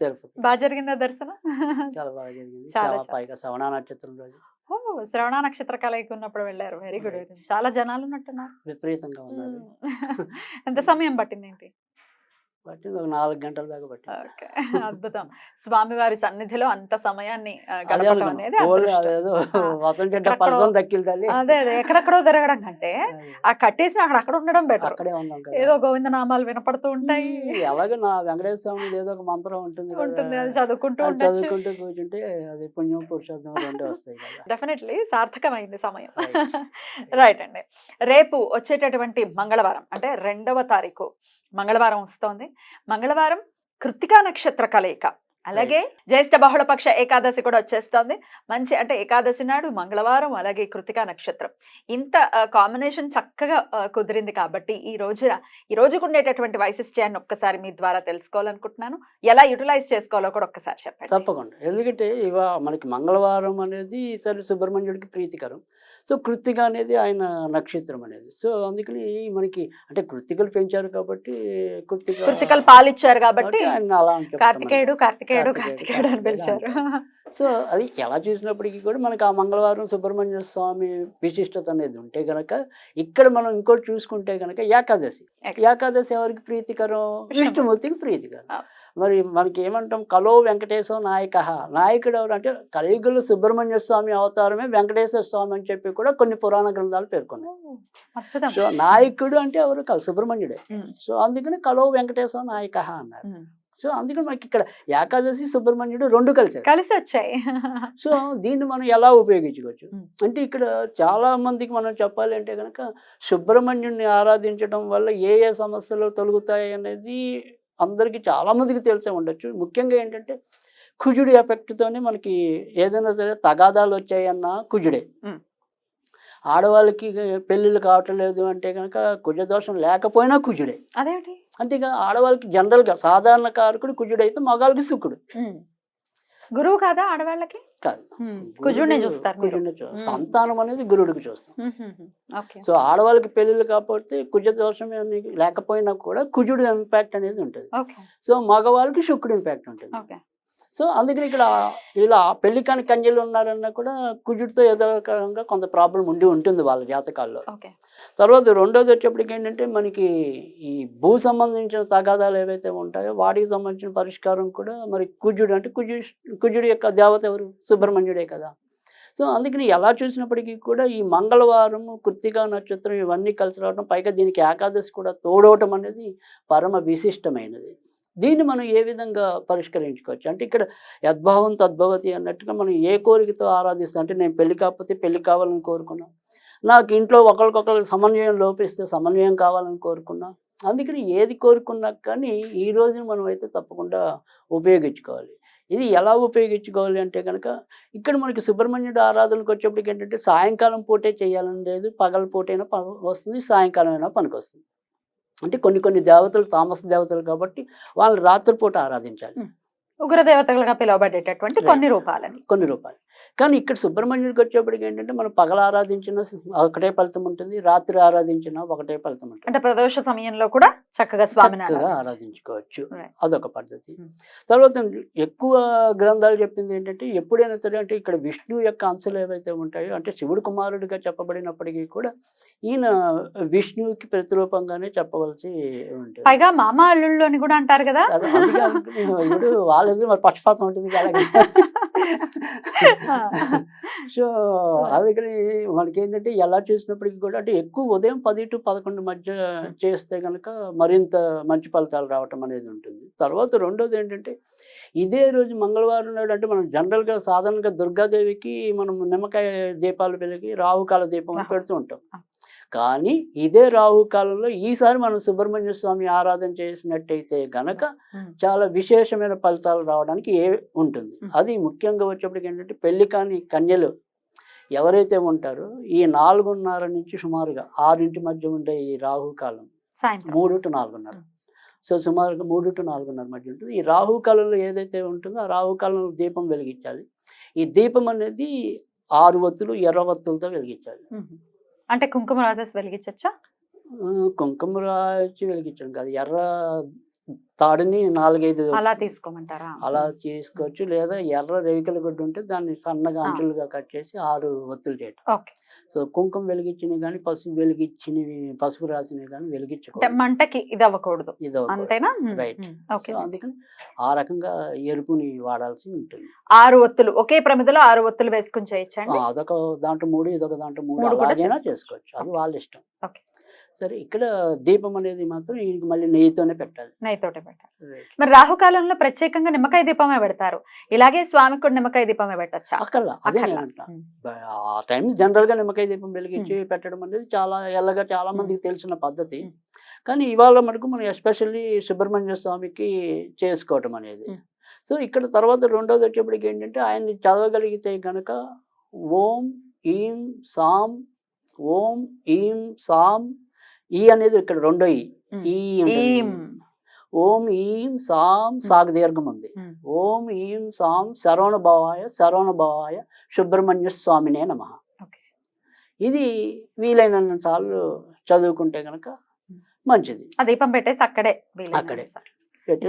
తిరుపతి బాగా జరిగిందా దర్శనం? చాలా బాగా జరిగింది. చాలా. పైగా శ్రవణ నక్షత్రం రోజు. ఓ శ్రవణ నక్షత్ర కలయిక ఉన్నప్పుడు వెళ్ళారు. Very good. చాలా జనాలు ఉన్నట్టున్నారు. విపరీతంగా ఉన్నారు. ఎంత సమయం పట్టింది ఏంటి పట్టింది. ఒక నాలుగు గంటల దాకా పట్టింది. అద్భుతం. స్వామివారి సన్నిధిలో అంత సమయాన్ని గడపడం. అనేది అదే అదే ఎక్కడెక్కడో తిరగడం కంటే ఆ కట్టేసి అక్కడ అక్కడ ఉండడం బెటర్. అక్కడే ఉన్నాం ఏదో గోవింద నామాలు వినపడుతూ ఉంటాయి. అలాగే నా వెంకటేశ్వర స్వామి ఏదో ఒక మంత్రం ఉంటుంది. ఉంటుంది. అది చదువుకుంటూ చదువుకుంటూ కూర్చుంటే అది పుణ్యం పురుషార్థం రెండు వస్తాయి డెఫినెట్లీ సార్థకమైంది సమయం. రైట్ అండి. రేపు వచ్చేటటువంటి మంగళవారం అంటే రెండవ తారీఖు మంగళవారం వస్తోంది. మంగళవారం కృత్తికా నక్షత్ర కలయిక. అలాగే జ్యేష్ఠ బహుళపక్ష ఏకాదశి కూడా వచ్చేస్తోంది. మంచి అంటే ఏకాదశి నాడు మంగళవారం అలాగే కృతికా నక్షత్రం. ఇంత కాంబినేషన్ చక్కగా కుదిరింది కాబట్టి ఈ రోజున ఈ రోజుకు ఉండేటటువంటి వైశిష్ట్యాన్ని ఒక్కసారి మీ ద్వారా తెలుసుకోవాలనుకుంటున్నాను. ఎలా యూటిలైజ్ చేసుకోవాలో కూడా ఒక్కసారి చెప్పండి. తప్పకుండా. ఎందుకంటే ఇవా మనకి మంగళవారం అనేది సరే సుబ్రహ్మణ్యుడికి ప్రీతికరం. సో కృత్తిక అనేది ఆయన నక్షత్రం అనేది. సో అందుకని మనకి అంటే కృత్తికలు పెంచారు కాబట్టి కృత్తిక కృతికలు పాలిచ్చారు కాబట్టి ఆయన అలా కార్తికేయుడు కార్తికేయుడు కార్తికేయుడు, అని పిలిచారు. సో అది ఎలా చూసినప్పటికీ కూడా మనకి ఆ మంగళవారం సుబ్రహ్మణ్య స్వామి విశిష్టత అనేది ఉంటే గనక ఇక్కడ మనం ఇంకోటి చూసుకుంటే గనక ఏకాదశి. ఏక- ఏకాదశి ఎవరికి ప్రీతికరం? విష్ణుమూర్తి. విష్ణుమూర్తికి ప్రీతికరం. మరి మనకి ఏమంటాం కలో వెంకటేశ్వర నాయక నాయకుడు ఎవరు అంటే కలియుగంలో సుబ్రహ్మణ్య స్వామి అవతారమే వెంకటేశ్వర స్వామి అని చెప్పి కూడా కొన్ని పురాణ గ్రంథాలు పేర్కొన్నాయి. సో నాయకుడు అంటే ఎవరు? కాదు సుబ్రహ్మణ్యుడే. సో అందుకని కలో వెంకటేశ్వర నాయక అన్నారు. సో అందుకని మనకి ఇక్కడ ఏకాదశి సుబ్రహ్మణ్యుడు రెండు కలిసారు కలిసి వచ్చాయి సో దీన్ని మనం ఎలా ఉపయోగించుకోవచ్చు. అంటే ఇక్కడ చాలా మందికి మనం చెప్పాలి అంటే కనుక సుబ్రహ్మణ్యుడిని ఆరాధించడం వల్ల ఏ ఏ సమస్యలు తొలగుతాయి అనేది అందరికీ చాలా మందికి తెలిసే ఉండొచ్చు. ముఖ్యంగా ఏంటంటే కుజుడి ఎఫెక్ట్తోనే మనకి ఏదైనా సరే తగాదాలు వచ్చాయన్న కుజుడే. ఆడవాళ్ళకి పెళ్ళిళ్ళు కావటం లేదు అంటే కనుక కుజదోషం లేకపోయినా కుజుడే. అదేమిటి? అంతేగా ఆడవాళ్ళకి జనరల్గా సాధారణ కారకుడు కుజుడైతే మగాళ్ళకి శుక్రుడు. ఉమ్. గురువు కాదా ఆడవాళ్ళకి? కాదు. కుజుడిని చూస్తారు. కుజుడిని. సంతానం అనేది గురుడికి చూస్తాం. సో ఆడవాళ్ళకి పెళ్ళిళ్ళు కాకపోతే కుజ దోషం అనేది లేకపోయినా కూడా కుజుడు ఇంపాక్ట్ అనేది ఉంటుంది. ఓకే. సో మగవాళ్ళకి శుక్రుడు ఇంపాక్ట్ ఉంటుంది. ఓకే. సో అందుకని ఇక్కడ ఇలా పెళ్ళి కాని కన్యలు ఉన్నారన్నా కూడా కుజుడితో ఏదో రకంగా కొంత ప్రాబ్లం ఉండి ఉంటుంది వాళ్ళ జాతకాల్లో. ఓకే. తర్వాత రెండోది వచ్చేప్పటికి ఏంటంటే మనకి ఈ భూ సంబంధించిన తగాదాలు ఏవైతే ఉంటాయో వాటికి సంబంధించిన పరిష్కారం కూడా మరి కుజుడు అంటే కుజు కుజుడి యొక్క దేవత ఎవరు? సుబ్రహ్మణ్యుడే కదా. సో అందుకని ఎలా చూసినప్పటికీ కూడా ఈ మంగళవారం కృత్తికా నక్షత్రం ఇవన్నీ కలిసి రావడం పైగా దీనికి ఏకాదశి కూడా తోడవటం అనేది పరమ విశిష్టమైనది. దీన్ని మనం ఏ విధంగా పరిష్కరించుకోవచ్చు? అంటే ఇక్కడ యద్భావం తద్భవతి అన్నట్టుగా మనం ఏ కోరికతో ఆరాధిస్తాం? అంటే నేను పెళ్ళి కాకపోతే పెళ్ళి కావాలని కోరుకున్నాం? నాకు ఇంట్లో ఒకరికొకరికి సమన్వయం లోపిస్తే సమన్వయం కావాలని కోరుకున్నా? అందుకని ఏది కోరుకున్నా కానీ ఈ రోజున మనం అయితే తప్పకుండా ఉపయోగించుకోవాలి. ఇది ఎలా ఉపయోగించుకోవాలి అంటే కనుక ఇక్కడ మనకి సుబ్రహ్మణ్యుడు ఆరాధనకు వచ్చేప్పటికి ఏంటంటే సాయంకాలం పూటే చేయాలని లేదు పగల పూటైనా పని వస్తుంది సాయంకాలం అయినా పనికి వస్తుంది అంటే కొన్ని కొన్ని దేవతలు తామస దేవతలు కాబట్టి వాళ్ళని రాత్రిపూట ఆరాధించాలి. ఉగ్ర దేవతలుగా పిలువబడేటటువంటి. కొన్ని రూపాలని. కొన్ని రూపాయలు కానీ ఇక్కడ సుబ్రహ్మణ్యుడికి వచ్చేప్పటికి ఏంటంటే మనం పగల ఆరాధించిన ఒకటే ఫలితం ఉంటుంది రాత్రి ఆరాధించిన ఒకటే ఫలితం ఉంటుంది. అంటే ప్రదోష సమయంలో కూడా చక్కగా స్వామిని ఆరాధించు. ఆరాధించుకోవచ్చు. అదొక పద్ధతి. Hmm. తర్వాత ఎక్కువ గ్రంథాలు చెప్పింది ఏంటంటే ఎప్పుడైనా సరే అంటే ఇక్కడ విష్ణువు యొక్క అంశాలు ఏవైతే ఉంటాయో అంటే శివుడు కుమారుడిగా చెప్పబడినప్పటికీ కూడా ఈయన విష్ణువుకి ప్రతిరూపంగానే చెప్పవలసి ఉంటుంది. పైగా మామ అల్లుళ్ళు కూడా అంటారు కదా. ఇప్పుడు వాళ్ళది మరి పక్షపాతం ఉంటుంది? కదా సో అందుకని మనకి ఏంటంటే ఎలా చేసినప్పటికీ కూడా అంటే ఎక్కువ ఉదయం పది టు పదకొండు మధ్య చేస్తే కనుక మరింత మంచి ఫలితాలు రావటం అనేది ఉంటుంది. తర్వాత రెండోది ఏంటంటే ఇదే రోజు మంగళవారం నాడు అంటే మనం జనరల్గా సాధారణంగా దుర్గాదేవికి మనం నిమ్మకాయ దీపాలు వెలిగి రాహుకాల దీపం. పెడుతూ ఉంటాం. కానీ ఇదే రాహు కాలంలో ఈసారి మనం సుబ్రహ్మణ్య స్వామి ఆరాధన చేసినట్టయితే గనక. చాలా విశేషమైన ఫలితాలు రావడానికి ఏ ఉంటుంది. అది ముఖ్యంగా వచ్చేప్పటికి ఏంటంటే పెళ్ళి కాని కన్యలు ఎవరైతే ఉంటారో ఈ నాలుగున్నర నుంచి సుమారుగా ఆరింటి మధ్య ఉండే ఈ రాహు కాలం సాయంత్రం మూడు టు నాలుగున్నర సో సుమారుగా మూడు టు నాలుగున్నర మధ్య ఉంటుంది. ఈ రాహు కాలంలో ఏదైతే ఉంటుందో ఆ రాహు కాలంలో దీపం వెలిగించాలి. ఈ దీపం అనేది ఆరు వత్తులు ఎర్ర వత్తులతో వెలిగించాలి. అంటే కుంకుమ రాసేసి వెలిగించచ్చా? కుంకుమ రాచి వెలిగించడం కాదు. ఎర్ర తాడుని నాలుగైదు అలా తీసుకోమంటారా? అలా చేసుకోవచ్చు లేదా ఎర్ర రేకుల గుడ్డ ఉంటే దాన్ని సన్నగా. అంచులుగా కట్ చేసి ఆరు ఒత్తులు చేయటం ఓకే. సో కుంకుమ వెలిగించినవి కానీ పసుపు వెలిగించినవి పసుపు రాసినవి కానీ వెలిగించకూడదు. మంటకి ఇది అవ్వకూడదు ఇది. అంతేనా సో అందుకని ఆ రకంగా ఎరుపుని వాడాల్సి ఉంటుంది. ఆరు ఒత్తులు. ఒకే ప్రమిదలో ఆరు ఒత్తులు వేసుకుని చేయొచ్చండి ఆ, అదొక దాంట్లో మూడు ఇదొక దాంట్లో మూడు అలాగైనా చేసుకోవచ్చు. అది. వాళ్ళ ఇష్టం. సరే ఇక్కడ దీపం అనేది మాత్రం ఈయనకి మళ్ళీ నెయ్యితోనే పెట్టాలి. నెయ్యితోటే పెట్టాలి. మరి రాహుకాలంలో ప్రత్యేకంగా నిమ్మకాయ దీపమే పెడతారు. ఇలాగే స్వామికి కూడా నిమ్మకాయ దీపమే పెట్టచ్చా? అక్కర్లా అదే ఆ టైం జనరల్గా నిమ్మకాయ దీపం వెలిగించి పెట్టడం అనేది చాలా ఎల్లగా చాలా మందికి తెలిసిన పద్ధతి. కానీ ఇవాళ మనకు మనం ఎస్పెషల్లీ సుబ్రహ్మణ్య స్వామికి చేసుకోవటం అనేది. సో ఇక్కడ తర్వాత రెండోది వచ్చేప్పటికి ఏంటంటే ఆయన్ని చదవగలిగితే గనక ఓం ఈం సాం ఓం ఈం సాం ఈ అనేది ఇక్కడ రెండో ఈ. ఓం ఈం సాం సాగ దీర్ఘం ఉంది. ఓం ఈం సాం శరవణ భవాయ శరవణ భవాయ సుబ్రహ్మణ్య స్వామినే నమ. ఇది వీలైనంత సార్లు చదువుకుంటే గనక మంచిది. దీపం పెట్టేసి అక్కడే అక్కడే.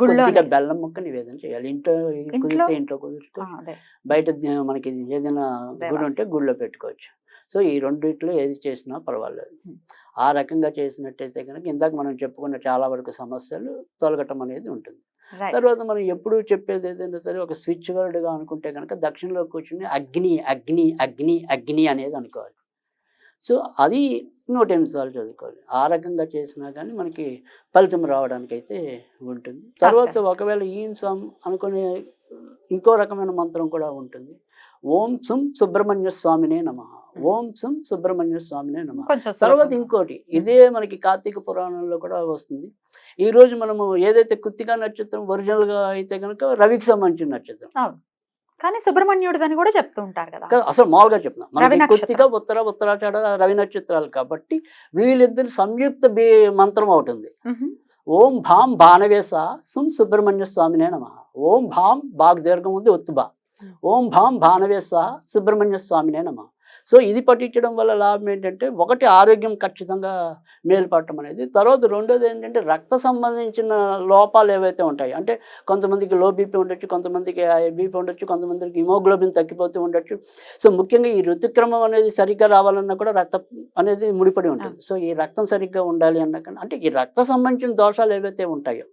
కొద్దిగా బెల్లం ముక్క నివేదన చేయాలి. ఇంట్లో కుదిరితే ఇంట్లో అదే. బయట మనకి ఏదైనా. గుడి ఉంటే గుడిలో పెట్టుకోవచ్చు. సో ఈ రెండిట్లో ఏది చేసినా పర్వాలేదు. ఆ రకంగా చేసినట్టయితే కనుక ఇందాక మనం చెప్పుకున్న చాలా వరకు సమస్యలు తొలగటం అనేది ఉంటుంది. తర్వాత మనం ఎప్పుడు చెప్పేది ఏదైనా సరే ఒక స్విచ్ వర్డ్గా అనుకుంటే కనుక దక్షిణలో కూర్చుని అగ్ని అగ్ని అగ్ని అగ్ని అనేది అనుకోవాలి. సో అది నూట ఎనిమిది సార్లు చదువుకోవాలి. ఆ రకంగా చేసినా కానీ మనకి ఫలితం రావడానికి అయితే ఉంటుంది తర్వాత ఒకవేళ ఈం సం అనుకునే ఇంకో రకమైన మంత్రం కూడా ఉంటుంది. ఓం సుం సుబ్రహ్మణ్య స్వామినే నమ. ఓం సుం సుబ్రహ్మణ్య స్వామినే నమ. తర్వాత. ఇంకోటి ఇదే మనకి కార్తీక పురాణంలో కూడా వస్తుంది. ఈ రోజు మనము ఏదైతే కుత్తిగా నక్షత్రం ఒరిజినల్గా అయితే కనుక రవికి సంబంధించిన నక్షత్రం. కానీ సుబ్రహ్మణ్యుడు అని కూడా చెప్తూ ఉంటారు కదా. అసలు మామూలుగా చెప్తున్నా. మనకి. కుత్తిగా ఉత్తర ఉత్తరాషాఢ రవి నక్షత్రాలు కాబట్టి వీళ్ళిద్దరి సంయుక్త బీ మంత్రం అవుతుంది. ఓం భాం బాణవేశ సుం సుబ్రహ్మణ్య స్వామినే నమ. ఓం భాం బాగ్ దీర్ఘం ఉంది ఒత్తుబా. ఓం భాం భానవేశ సుబ్రహ్మణ్య స్వామినే నమ. సో ఇది పఠించడం వల్ల లాభం ఏంటంటే ఒకటి ఆరోగ్యం ఖచ్చితంగా మేలుపడటం అనేది. తర్వాత రెండోది ఏంటంటే రక్త సంబంధించిన లోపాలు ఏవైతే ఉంటాయి అంటే కొంతమందికి లో బీపీ ఉండొచ్చు కొంతమందికి బీపీ ఉండొచ్చు కొంతమందికి హిమోగ్లోబిన్ తగ్గిపోతూ ఉండొచ్చు. సో ముఖ్యంగా ఈ ఋతుక్రమం అనేది సరిగ్గా రావాలన్నా కూడా రక్తం అనేది ముడిపడి ఉంటుంది. సో ఈ రక్తం సరిగ్గా ఉండాలి అన్న అంటే ఈ రక్త సంబంధించిన దోషాలు ఏవైతే ఉంటాయో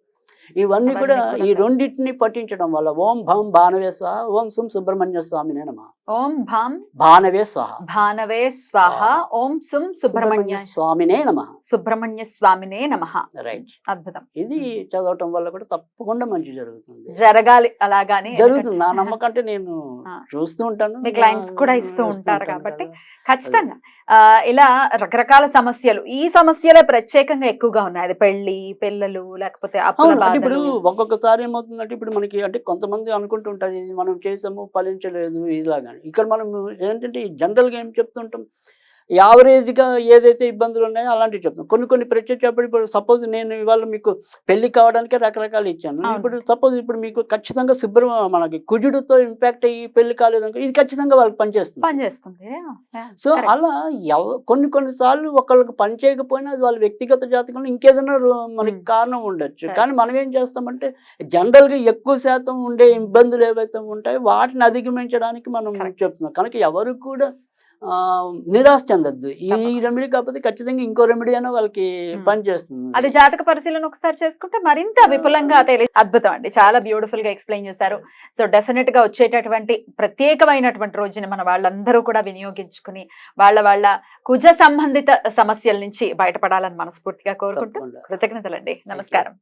ఇవన్నీ కూడా ఈ రెండింటిని పఠించడం వల్ల ఓం భం బాణవే స్వాహ ఓం సుం సుబ్రహ్మణ్య స్వామినే నమ. ఓం భాం బాణవే స్వాహ. భానవే స్వాహ ఓం సుం సుబ్రహ్మణ్య స్వామినే నమ. సుబ్రహ్మణ్య స్వామినే నమ. రైట్ అద్భుతం. ఇది చదవటం వల్ల కూడా తప్పకుండా మంచి జరుగుతుంది. జరగాలి అలాగానే జరుగుతుంది. నా నమ్మకం అంటే నేను. చూస్తూ ఉంటాను. మీ నా- కూడా ఇస్తూ ఉంటారు కాబట్టి. ఖచ్చితంగా. ఆ, ఇలా రకరకాల సమస్యలు ఈ సమస్యలే ప్రత్యేకంగా ఎక్కువగా ఉన్నాయి. అది పెళ్ళి పిల్లలు లేకపోతే అప్పుల అంటే ఇప్పుడు ఒక్కొక్కసారి ఏమవుతుందంటే ఇప్పుడు మనకి అంటే కొంతమంది అనుకుంటుంటారు ఇది మనం చేసాము ఫలించలేదు ఇలాగని. ఇక్కడ మనం ఏంటంటే జనరల్గా ఏం చెప్తుంటాం? యావరేజ్గా ఏదైతే ఇబ్బందులు ఉన్నాయో అలాంటివి చెప్తాం కొన్ని కొన్ని ప్రత్యేకప్పుడు ఇప్పుడు సపోజ్ నేను ఇవాళ మీకు పెళ్ళి కావడానికే రకరకాలు ఇచ్చాను. ఇప్పుడు సపోజ్ ఇప్పుడు మీకు ఖచ్చితంగా శుభ్రం మనకి కుజుడితో ఇంపాక్ట్ అయ్యి పెళ్ళి కాలేదనుకో ఇది ఖచ్చితంగా వాళ్ళకి పనిచేస్తుంది పనిచేస్తుంది సో అలా ఎవ కొన్ని కొన్ని సార్లు ఒకళ్ళకి పని చేయకపోయినా అది వాళ్ళ వ్యక్తిగత జాతకంలో ఇంకేదైనా మనకి. కారణం ఉండొచ్చు. కానీ మనం ఏం చేస్తామంటే జనరల్గా ఎక్కువ శాతం ఉండే ఇబ్బందులు ఏవైతే ఉంటాయో వాటిని అధిగమించడానికి మనం. చెప్తున్నాం కనుక ఎవరు కూడా నిరాశ చెందద్దు. ఈ. రెమెడీ కాకపోతే ఖచ్చితంగా ఇంకో రెమెడీ అయినా వాళ్ళకి. పనిచేస్తుంది అది జాతక పరిశీలన ఒకసారి చేసుకుంటే మరింత విపులంగా తెలియ అద్భుతం అండి. చాలా బ్యూటిఫుల్గా ఎక్స్ప్లెయిన్ చేశారు. సో డెఫినెట్గా వచ్చేటటువంటి ప్రత్యేకమైనటువంటి రోజుని మన వాళ్ళందరూ కూడా వినియోగించుకుని వాళ్ళ వాళ్ళ కుజ సంబంధిత సమస్యల నుంచి బయటపడాలని మనస్ఫూర్తిగా కోరుకుంటూ కృతజ్ఞతలండి. నమస్కారం.